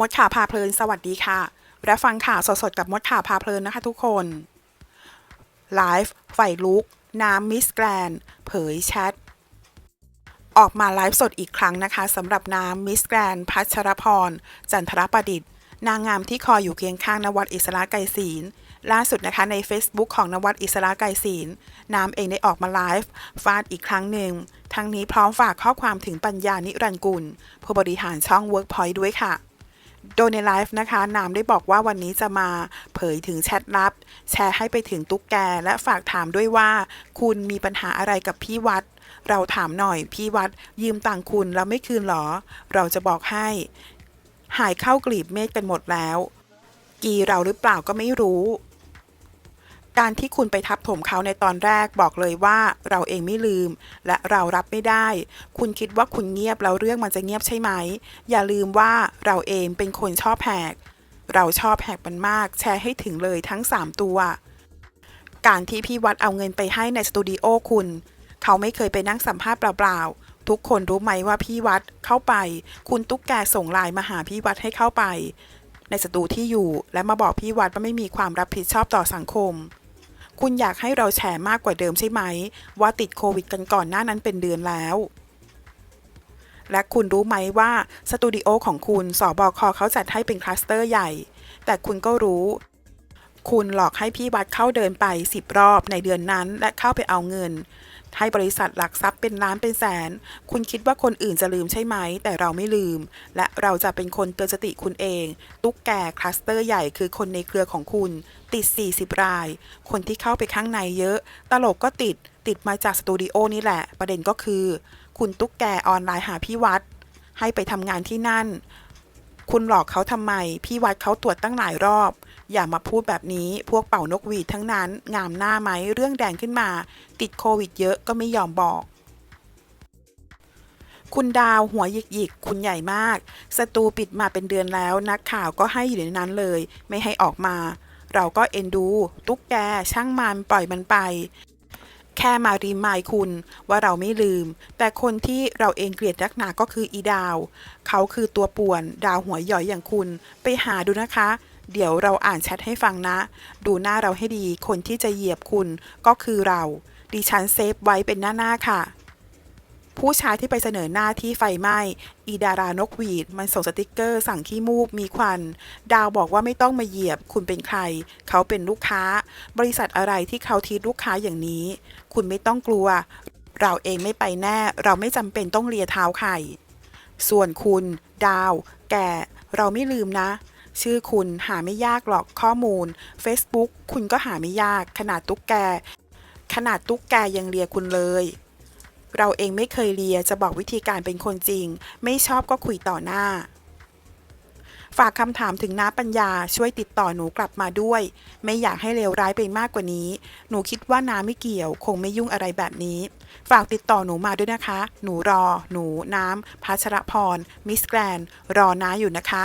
มดข่าวพาเพลินสวัสดีค่ะและฟังข่าวสดๆ กับมดข่าวพาเพลินนะคะทุกคน ไลฟ์ไฟลุก น้ำมิสแกรน เผยแชท ออกมาไลฟ์สดอีกครั้งนะคะสำหรับน้ำมิสแกรน พัชรพร จันทรประดิษฐ์ นางงามที่คอยอยู่เคียงข้างนวัดอิสระไกรศีลล่าสุดนะคะใน Facebook ของนวัดอิสระไกรศีลน้ำเองได้ออกมาไลฟ์ฟาดอีกครั้งหนึ่ง ทั้งนี้พร้อมฝากข้อความถึงปัญญานิรันกุล ผู้บริหารช่อง Workpoint ด้วยค่ะ โดยในไลฟ์นะคะ นามได้บอกว่าวันนี้จะมาเผยถึงแชทลับ แชร์ให้ไปถึงตุ๊กแก และฝากถามด้วยว่า คุณมีปัญหาอะไรกับพี่วัด เราถามหน่อยพี่วัด ยืมตังคุณแล้วไม่คืนหรอ เราจะบอกให้ หายเข้ากลีบเมฆกันหมดแล้ว กีเราหรือเปล่าก็ไม่รู้ การที่คุณไปทับถมเขาในตอนแรกบอกเลยว่าเราเองไม่ลืม และเรารับไม่ได้ คุณคิดว่าคุณเงียบแล้วเรื่องมันจะเงียบใช่ไหม อย่าลืมว่าเราเองเป็นคนชอบแหก เราชอบแหกมันมาก แชร์ให้ถึงเลยทั้ง 3 ตัว การที่พี่วัดเอาเงินไปให้ในสตูดิโอคุณ เขาไม่เคยไปนั่งสัมภาษณ์เปล่าๆทุกคนรู้ไหมว่าพี่วัดเข้าไป คุณตุ๊กแกส่งไลน์มาหาพี่วัดให้เข้าไป ในสตูที่อยู่และมาบอกพี่วัดว่าไม่มีความรับผิดชอบต่อสังคม คุณอยากให้เราแชร์มากกว่าเดิมใช่ไหม ว่าติดโควิดกันก่อนหน้านั้นเป็นเดือนแล้ว และคุณรู้ไหมว่าสตูดิโอของคุณสอบอคอเขาจัดให้เป็นคลัสเตอร์ใหญ่ แต่คุณก็รู้ คุณหลอกให้พี่วัดเข้าเดินไป 10 รอบในเดือนนั้นและเข้าไปเอาเงิน ให้บริษัทหลักทรัพย์เป็นล้านเป็นแสน คุณคิดว่าคนอื่นจะลืมใช่ไหม แต่เราไม่ลืม และเราจะเป็นคนเตือนสติคุณเอง ตุ๊กแกคลัสเตอร์ใหญ่คือคนในเครือของคุณ ติด 40 ราย คนที่เข้าไปข้างในเยอะ ตลกก็ติด ติดมาจากสตูดิโอนี่แหละ ประเด็นก็คือ คุณตุ๊กแกออนไลน์หาพี่วัด ให้ไปทำงานที่นั่น คุณหลอกเขาทำไม พี่วัดเขาตรวจตั้งหลายรอบ อย่ามาพูดแบบนี้พวกเป่านกหวีดทั้งนั้น งามหน้าไหมเรื่องแดงขึ้นมา ติดโควิดเยอะก็ไม่ยอมบอก คุณดาวหัวหยิกหยิกคุณใหญ่มาก สตูปิดมาเป็นเดือนแล้ว นักข่าวก็ให้อยู่ในนั้นเลย ไม่ให้ออกมา เราก็เอ็นดู ตุ๊กแกช่างมันปล่อยมันไปแค่มารีมายคุณว่าเราไม่ลืม แต่คนที่เราเองเกลียดนักหนาก็คืออีดาว เขาคือตัวป่วน ดาวหัวหย่อยอย่างคุณ ไปหาดูนะคะ เดี๋ยวเราอ่านแชทให้ฟังนะ ดูหน้าเราให้ดี คนที่จะเหยียบคุณก็คือเรา ดิฉันเซฟไว้เป็นหน้าหน้าค่ะ ผู้ชายที่ไปเสนอหน้าที่ไฟไหม้ อีดารานกหวีด มันส่งสติกเกอร์สั่งขี้มูกมีควัน ดาวบอกว่าไม่ต้องมาเหยียบ คุณเป็นใคร เขาเป็นลูกค้า บริษัทอะไรที่เขาทีลูกค้าอย่างนี้ คุณไม่ต้องกลัว เราเองไม่ไปแน่ เราไม่จำเป็นต้องเลียเท้าใครส่วนคุณ ดาว แก่เราไม่ลืมนะ ชื่อคุณหาไม่ยากหรอกข้อมูล Facebook คุณก็หาไม่ยาก ขนาดตุ๊กแก ขนาดตุ๊กแกยังเลียคุณเลย เราเองไม่เคยเลียจะบอกวิธีการเป็นคนจริง ไม่ชอบก็คุยต่อหน้า ฝากคำถามถึงน้าปัญญาช่วยติดต่อหนูกลับมาด้วย ไม่อยากให้เลวร้ายไปมากกว่านี้ หนูคิดว่าน้าไม่เกี่ยว คงไม่ยุ่งอะไรแบบนี้ ฝากติดต่อหนูมาด้วยนะคะ หนูรอ หนูน้ำพัชรพรมิสแกรนรอน้าอยู่นะคะ